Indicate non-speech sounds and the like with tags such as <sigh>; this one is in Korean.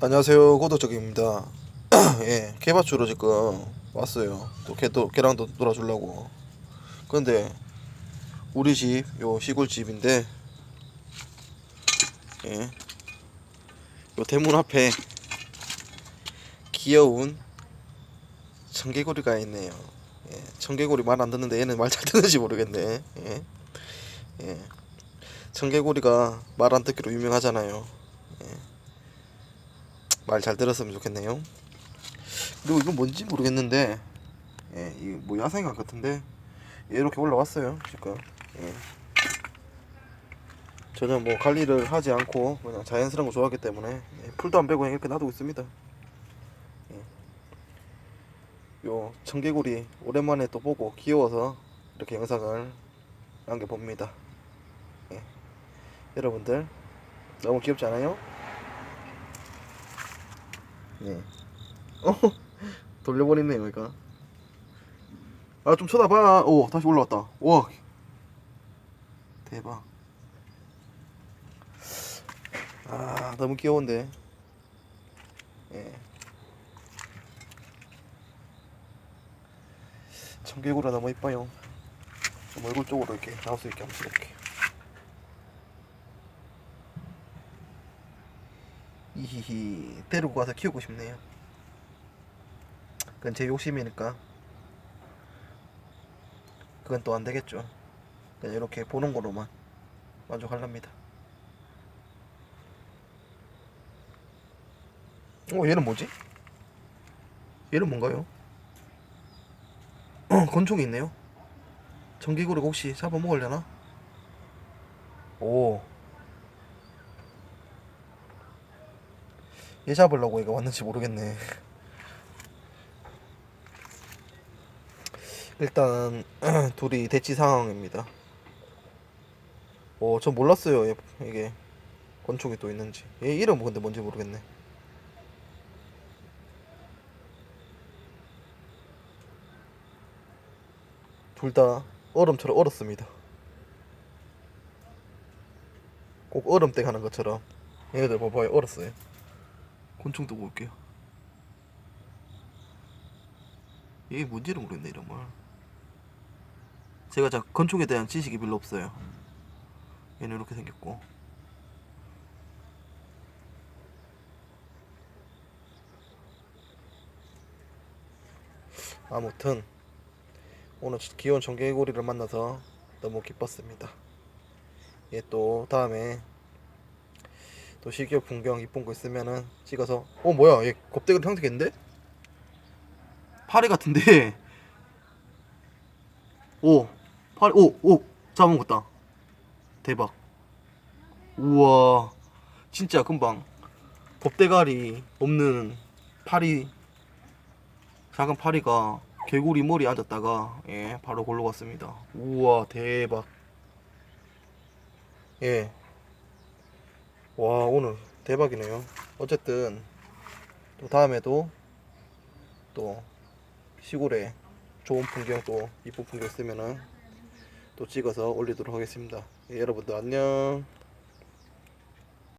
안녕하세요. 고도적입니다. <clears throat> 예 개바추로 지금 왔어요. 또 개도 개랑 도 놀아주려고. 근데 우리 집 요 시골집인데 예요 대문 앞에 귀여운 청개구리가 있네요. 예 청개구리 말 안 듣는데 얘는 말 잘 듣는지 모르겠네. 예 예. 청개구리가 말 안 듣기로 유명하잖아요 말 잘 들었으면 좋겠네요. 그리고 이건 뭔지 모르겠는데, 예, 이뭐 야생각 같은데, 예, 이렇게 올라왔어요 지금. 예. 전혀 뭐 관리를 하지 않고 그냥 자연스러운 거 좋아하기 때문에 예, 풀도 안 빼고 이렇게 놔두고 있습니다. 예. 요 청개구리 오랜만에 또 보고 귀여워서 이렇게 영상을 남겨봅니다. 예. 여러분들 너무 귀엽지 않아요? 예. 어, <laughs> 돌려버리네요, 그러니까. 아, 좀 쳐다봐. 오, 다시 올라왔다. 와. 대박. 아, 너무 귀여운데. 예. 청개구리가 너무 이뻐요. 좀 얼굴 쪽으로 이렇게 나올 수 있게 한번 찍어볼게 이히히 데리고 가서 키우고 싶네요. 그건 제 욕심이니까 그건 또 안 되겠죠. 그냥 이렇게 보는 거로만 만족할랍니다. 어 얘는 뭐지? 얘는 뭔가요? 어 건총이 있네요. 전기구리 혹시 잡아먹으려나? 오 얘 잡으려고 얘가 왔는지 모르겠네. 일단 <clears throat> 둘이 대치 상황입니다. 오, 전 몰랐어요. 얘, 이게 권총이 또 있는지. 얘 이름 근데 뭔지 모르겠네. 둘 다 얼음처럼 얼었습니다. 꼭 얼음땡 하는 것처럼 얘네들 봐봐요 얼었어요. 곤충 또 볼게요. 이게 뭔지를 모르겠네 이런 말. 제가 자 건축에 대한 지식이 별로 없어요. 얘는 이렇게 생겼고. 아무튼 오늘 귀여운 전개고리를 만나서 너무 기뻤습니다. 얘또 다음에 또 시기업 풍경 이쁜 거 있으면은 찍어서 어 뭐야 얘 곱대기 형태 겠는데? 파리 같은데? <laughs> 오 파리 오오 잡아먹었다. 대박. 우와 진짜 금방. 곱대가리 없는 파리 작은 파리가 개구리 머리 앉았다가 예 바로 골로 갔습니다. 우와 대박. 예 와 오늘 대박이네요. 어쨌든 또 다음에도 또 시골에 좋은 풍경 또 이쁜 풍경 있으면은 또 찍어서 올리도록 하겠습니다. 예, 여러분들 안녕